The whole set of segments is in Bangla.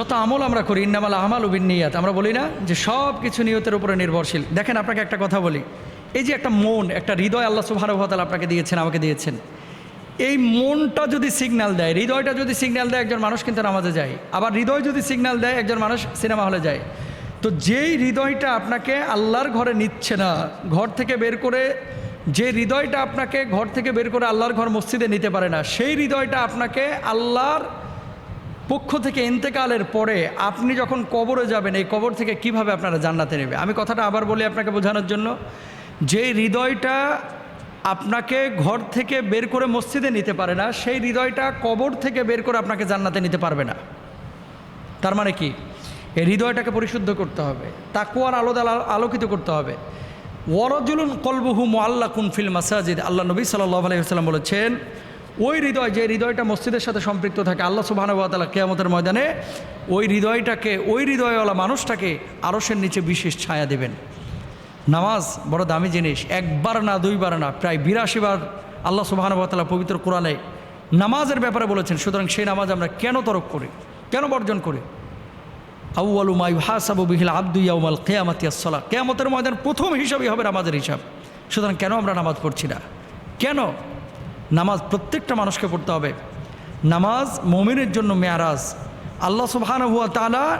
যত আমল আমরা করি, ইন্নামাল আহমাল উবিন নিয়াত আমরা বলি না যে সব কিছু নিয়তের উপরে নির্ভরশীল। দেখেন, আপনাকে একটা কথা বলি। এই যে একটা মন, একটা হৃদয় আল্লাহ সুবাহানুভাতাল আপনাকে দিয়েছেন, আমাকে দিয়েছেন। এই মনটা যদি সিগন্যাল দেয়, হৃদয়টা যদি সিগন্যাল দেয়, একজন মানুষ কিন্তু নামাজে যায়। আবার হৃদয় যদি সিগন্যাল দেয়, একজন মানুষ সিনেমা হলে যায়। তো যেই হৃদয়টা আপনাকে আল্লাহর ঘরে নিচ্ছে না, ঘর থেকে বের করে, যে হৃদয়টা আপনাকে ঘর থেকে বের করে আল্লাহর ঘর মসজিদে নিতে পারে না, সেই হৃদয়টা আপনাকে আল্লাহর পক্ষ থেকে ইন্তেকালের পরে আপনি যখন কবরে যাবেন, এই কবর থেকে কীভাবে আপনারা জান্নাতে নেবে? আমি কথাটা আবার বলি আপনাকে বোঝানোর জন্য। যে হৃদয়টা আপনাকে ঘর থেকে বের করে মসজিদে নিতে পারে না, সেই হৃদয়টা কবর থেকে বের করে আপনাকে জান্নাতে নিতে পারবে না। তার মানে কি? এই হৃদয়টাকে পরিশুদ্ধ করতে হবে তাকুয়ার আলো আলোকিত করতে হবে। ওয়ারজুলুন কলবহু মোয়াল্লা কুন ফিল মাসাজিদ। আল্লাহ নবী সাল্লাহ আলাইসাল্লাম বলেছেন ওই হৃদয়, যে হৃদয়টা মসজিদের সাথে সম্পৃক্ত থাকে, আল্লাহ সুবাহানুবাতালা কেয়ামতের ময়দানে, ওই হৃদয়টাকে, ওই হৃদয়ওয়ালা মানুষটাকে আরসের নিচে বিশেষ ছায়া দেবেন। নামাজ বড় দামি জিনিস, একবার না দুইবার না, প্রায় বিরাশি বার আল্লাহ সুবাহানুবাতালা পবিত্র কোরআনে নামাজের ব্যাপারে বলেছেন, সুতরাং সেই নামাজ আমরা কেন তরক করি, কেন বর্জন করি? আউআলু মাই হাসাবু বিহিল আব্দু ইয়াউমাল কেয়ামাতি আসসালা কেয়ামতের ময়দান প্রথম হিসাবই হবে নামাজের হিসাব। সুতরাং কেন আমরা নামাজ পড়ছি না? কেন? নামাজ প্রত্যেকটা মানুষকে পড়তে হবে। নামাজ মমিনের জন্য মেয়ারাজ। আল্লাহ সুবহান হুয়া তালা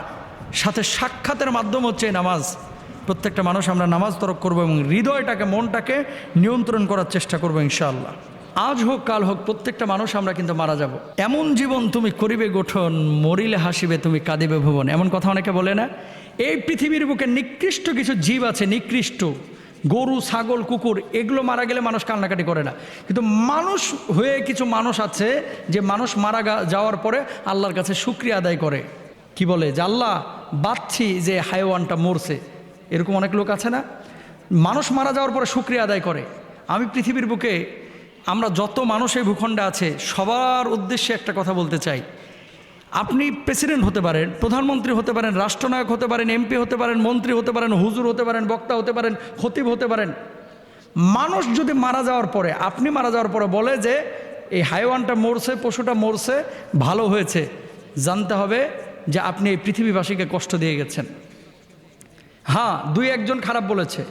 সাথে সাক্ষাতের মাধ্যম হচ্ছে নামাজ। প্রত্যেকটা মানুষ আমরা নামাজ তরক করব এবং হৃদয়টাকে, মনটাকে নিয়ন্ত্রণ করার চেষ্টা করব ইনশাআল্লাহ। আজ হোক, কাল হোক, প্রত্যেকটা মানুষ আমরা কিন্তু মারা যাব। এমন জীবন তুমি করিবে গঠন, মরিলে হাসিবে তুমি কাঁদিবে ভুবন। এমন কথা অনেকে বলে না, এই পৃথিবীর বুকে নিকৃষ্ট কিছু জীব আছে, নিকৃষ্ট। গরু, ছাগল, কুকুর, এগুলো মারা গেলে মানুষ কান্নাকাটি করে না। কিন্তু মানুষ হয়ে কিছু মানুষ আছে যে মানুষ মারা যাওয়ার পরে আল্লাহর কাছে শুক্রিয়া আদায় করে। কি বলে? যে আল্লাহ বাচ্ছি যে হাইওয়ানটা মরছে। এরকম অনেক লোক আছে না? মানুষ মারা যাওয়ার পরে শুক্রিয়া আদায় করে। আমি পৃথিবীর বুকে আমরা যত মানুষ এই ভূখণ্ডে আছে, সবার উদ্দেশ্যে একটা কথা বলতে চাই। আপনি প্রেসিডেন্ট হতে পারেন, প্রধানমন্ত্রী হতে পারেন, রাষ্ট্রনায়ক হতে পারেন এমপি হতে পারেন, মন্ত্রী হতে পারেন, হুজুর হতে পারেন, বক্তা হতে পারেন, খতিব হতে পারেন। মানুষ যদি মারা যাওয়ার পরে, আপনি মারা যাওয়ার পরে বলে যে, এই হাইওয়ানটা মরছে, পশুটা মরছে, ভালো হয়েছে। জানতে হবে যে আপনি এই পৃথিবীবাসীকে কষ্ট দিয়ে গেছেন। হ্যাঁ দুই একজন খারাপ বলেছে,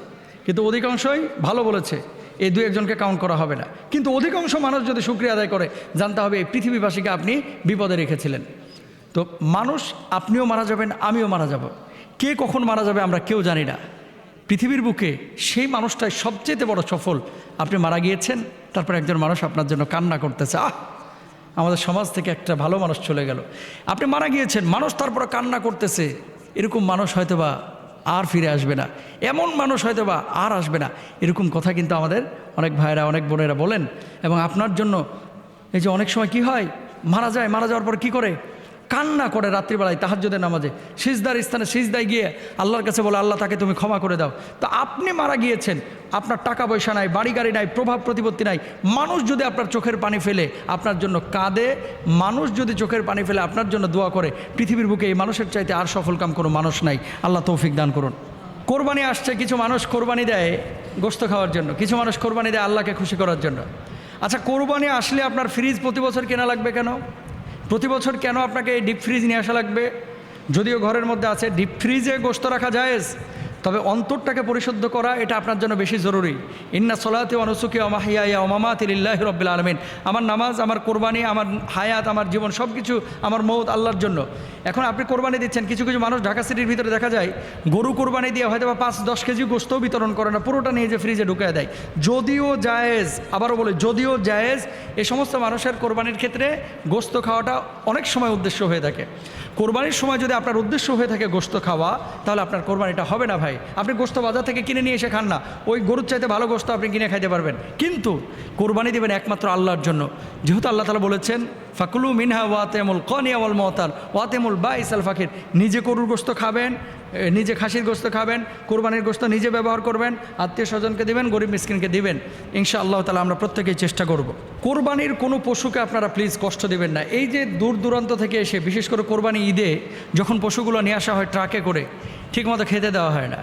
কিন্তু অধিকাংশই ভালো বলেছে। এই দুই একজনকে কাউন্ট করা হবে না। কিন্তু অধিকাংশ মানুষ যদি শুক্রিয়া আদায় করে, জানতে হবে এই পৃথিবীবাসীকে আপনি বিপদে রেখেছিলেন। তো মানুষ আপনিও মারা যাবেন, আমিও মারা যাব। কে কখন মারা যাবে আমরা কেউ জানি না। পৃথিবীর বুকে সেই মানুষটাই সবচেয়ে বড় সফল। আপনি মারা গিয়েছেন, তারপর একজন মানুষ আপনার জন্য কান্না করতেছে, আহ, আমাদের সমাজ থেকে একটা ভালো মানুষ চলে গেল। আপনি মারা গিয়েছেন, মানুষ তারপরে কান্না করতেছে। এরকম মানুষ হয়তো বা আর ফিরে আসবে না। এমন মানুষ হয়তো বা আর আসবে না। এরকম কথা কিন্তু আমাদের অনেক ভাইরা অনেক বোনেরা বলেন। এবং আপনার জন্য এই যে অনেক সময় কি হয়? মারা যায়, মারা যাওয়ার পর কি করে? কান্না করে রাত্রিবেলায় তাহাজ্যদের নামাজে, সিজদার স্থানে সিজদায় গিয়ে আল্লাহর কাছে বলে, আল্লাহ, তাকে তুমি ক্ষমা করে দাও। তো আপনি মারা গিয়েছেন, আপনার টাকা পয়সা নাই, বাড়ি গাড়ি নাই, প্রভাব প্রতিপত্তি নাই, মানুষ যদি আপনার চোখের পানি ফেলে, আপনার জন্য কাঁদে, মানুষ যদি চোখের পানি ফেলে, আপনার জন্য দোয়া করে, পৃথিবীর বুকে এই মানুষের চাইতে আর সফল কাম কোনো মানুষ নাই। আল্লাহ তৌফিক দান করুন। কোরবানি আসছে, কিছু মানুষ কোরবানি দেয় গোস্ত খাওয়ার জন্য, কিছু মানুষ কোরবানি দেয় আল্লাহকে খুশি করার জন্য। আচ্ছা কোরবানি আসলে আপনার ফ্রিজ প্রতি বছর কেনা লাগবে কেন? প্রতি বছর কেন আপনাকে এই ডিপ ফ্রিজ নিয়ে আসা লাগবে? যদিও ঘরের মধ্যে আছে ডিপ ফ্রিজে গোস্ত রাখা জায়েজ। তবে অন্তরটাকে পরিশুদ্ধ করা এটা আপনার জন্য বেশি জরুরি। ইন্না সোলাতে অনুসুকি অমাহিয়া ওমামাত ইল্লাহ রব্বিল আলমিন। আমার নামাজ, আমার কোরবানি, আমার হায়াত, আমার জীবন সব কিছু আমার মৌত আল্লাহর জন্য। এখন আপনি কোরবানি দিচ্ছেন, কিছু কিছু মানুষ ঢাকা সিটির ভিতরে দেখা যায়, গরু কোরবানি দিয়ে হয়তো বা পাঁচ, দশ কেজি গোস্তও বিতরণ করে না, পুরোটা নিয়ে যে ফ্রিজে ঢুকিয়ে দেয়। যদিও জায়েজ, আবারও বলে, যদিও জায়েজ, এ সমস্ত মানুষের কোরবানির ক্ষেত্রে গোস্ত খাওয়াটা অনেক সময় উদ্দেশ্য হয়ে থাকে। কোরবানির সময় যদি আপনার উদ্দেশ্য হয়ে থাকে গোস্ত খাওয়া, তাহলে আপনার কোরবানিটা হবে না ভাই। আপনি গোস্ত বাজার থেকে কিনে নিয়ে এসে খান না। ওই গরুর চাইতে ভালো গোস্ত আপনি কিনে খাইতে পারবেন। কিন্তু কোরবানি দেবেন একমাত্র আল্লাহর জন্য। যেহেতু আল্লাহ তালা বলেছেন, ফাকুলু মিনহা ওয়াতেমুল কনিয়াওয়াল মহতার ওয়াতেমুল বা ইসাল ফাকির। নিজে গরুর গোস্ত খাবেন নিজে খাসির গোস্ত খাবেন, কোরবানির গোস্ত নিজে ব্যবহার করবেন, আত্মীয় স্বজনকে দিবেন, গরিব মিসকিনকে দিবেন। ইনশা আল্লাহ তালা আমরা প্রত্যেকেই চেষ্টা করব। কোরবানির কোনো পশুকে আপনারা প্লিজ কষ্ট দিবেন না। এই যে দূর দূরান্ত থেকে এসে, বিশেষ করে কোরবানি ঈদে, যখন পশুগুলো নিয়ে আসা হয় ট্রাকে করে ঠিকমতো খেতে দেওয়া হয় না।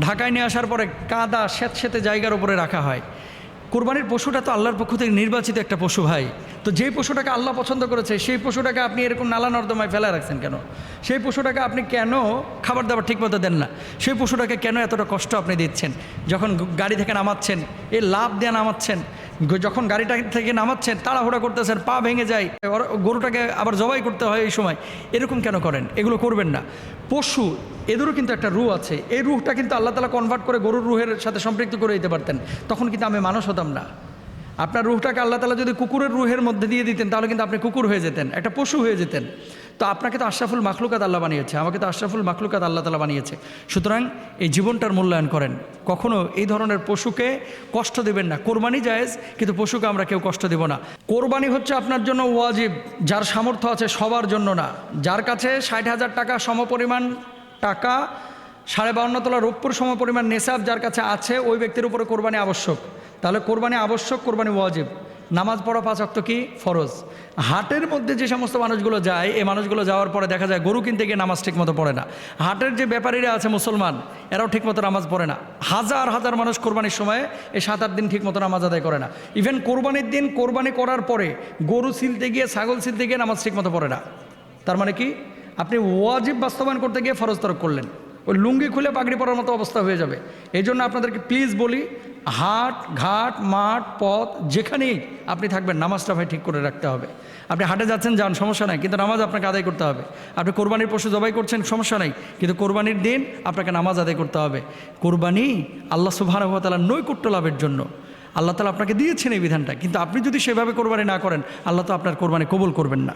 ঢাকায় নিয়ে আসার পরে কাদা স্যাঁতস্যাঁতে জায়গার উপরে রাখা হয়। কোরবানির পশুটা তো আল্লাহর পক্ষ থেকে নির্বাচিত একটা পশু ভাই। তো যেই পশুটাকে আল্লাহ পছন্দ করেছে, সেই পশুটাকে আপনি এরকম নালা নর্দমায় ফেলে রাখছেন কেন? সেই পশুটাকে আপনি কেন খাবার দাবার ঠিকমতো দেন না? সেই পশুটাকে কেন এতটা কষ্ট আপনি দিচ্ছেন? যখন গাড়ি থেকে নামাচ্ছেন এ লাভ দিয়ে নামাচ্ছেন যখন গাড়িটা থেকে নামাচ্ছেন তাড়াহুড়া করতেছেন পা ভেঙে যায় গরুটাকে আবার জবাই করতে হয় এই সময়। এরকম কেন করেন? এগুলো করবেন না। পশু, এদেরও কিন্তু একটা রুহ আছে। এই রুহটা কিন্তু আল্লাহ তালা কনভার্ট করে গরুর রুহের সাথে সম্পৃক্ত করে দিতে পারতেন। তখন কিন্তু আমি মানুষ হতাম না। আপনার রুহটাকে আল্লাহ তালা যদি কুকুরের রুহের মধ্যে দিয়ে দিতেন, তাহলে কিন্তু আপনি কুকুর হয়ে যেতেন, একটা পশু হয়ে যেতেন। তো আপনাকে তো আশরাফুল মাখলুকাত আল্লাহ বানিয়েছে, আমাকে তো আশরাফুল মাখলুকাত আল্লাহ তালা বানিয়েছে। সুতরাং এই জীবনটার মূল্যায়ন করেন। কখনো এই ধরনের পশুকে কষ্ট দেবেন না। কোরবানি জায়েজ, কিন্তু পশুকে আমরা কেউ কষ্ট দেব না। কোরবানি হচ্ছে আপনার জন্য ওয়াজিব, যার সামর্থ্য আছে সবার জন্য না। যার কাছে ষাট হাজার টাকা সমপরিমাণ টাকা, সাড়ে বাউন্ন তলা রৌপ্যর সমপরিমাণ নেশাব যার কাছে আছে, ওই ব্যক্তির উপরে কোরবানি আবশ্যক। তাহলে কোরবানি আবশ্যক, কোরবানি ওয়াজিব। নামাজ পড়া পাঁচ অক্ত কি? ফরজ। হাটের মধ্যে যে সমস্ত মানুষগুলো যায়, এই মানুষগুলো যাওয়ার পরে দেখা যায় গরু কিনতে গিয়ে নামাজ ঠিকমতো পড়ে না। হাটের যে ব্যাপারীরা আছে মুসলমান, এরাও ঠিকমতো নামাজ পড়ে না। হাজার হাজার মানুষ কোরবানির সময় এই সাত, আট দিন ঠিকমতো নামাজ আদায় করে না। ইভেন কোরবানির দিন, কোরবানি করার পরে গরু ছিলতে গিয়ে, ছাগল ছিলতে গিয়ে নামাজ ঠিকমতো পড়ে না। তার মানে কি? আপনি ওয়াজিব বাস্তবায়ন করতে গিয়ে ফরজ তরক করলেন। ওই লুঙ্গি খুলে পাগড়ি পরার মতো অবস্থা হয়ে যাবে। এই জন্য আপনাদেরকে প্লিজ বলি হাট, ঘাট, মাঠ, পথ, যেখানেই আপনি থাকবেন, নামাজটা ভাই ঠিক করে রাখতে হবে। আপনি হাটে যাচ্ছেন, যান, সমস্যা নাই। কিন্তু নামাজ আপনাকে আদায় করতে হবে। আপনি কোরবানির পশু জবাই করছেন, সমস্যা নাই। কিন্তু কোরবানির দিন আপনাকে নামাজ আদায় করতে হবে। কোরবানি আল্লাহ সুবাহানুভাতালার নৈকুট্য লাভের জন্য। আল্লাহ তালা আপনাকে দিয়েছেন এই বিধানটা। কিন্তু আপনি যদি সেভাবে কোরবানি না করেন, আল্লাহ তো আপনার কোরবানি কবুল করবেন না।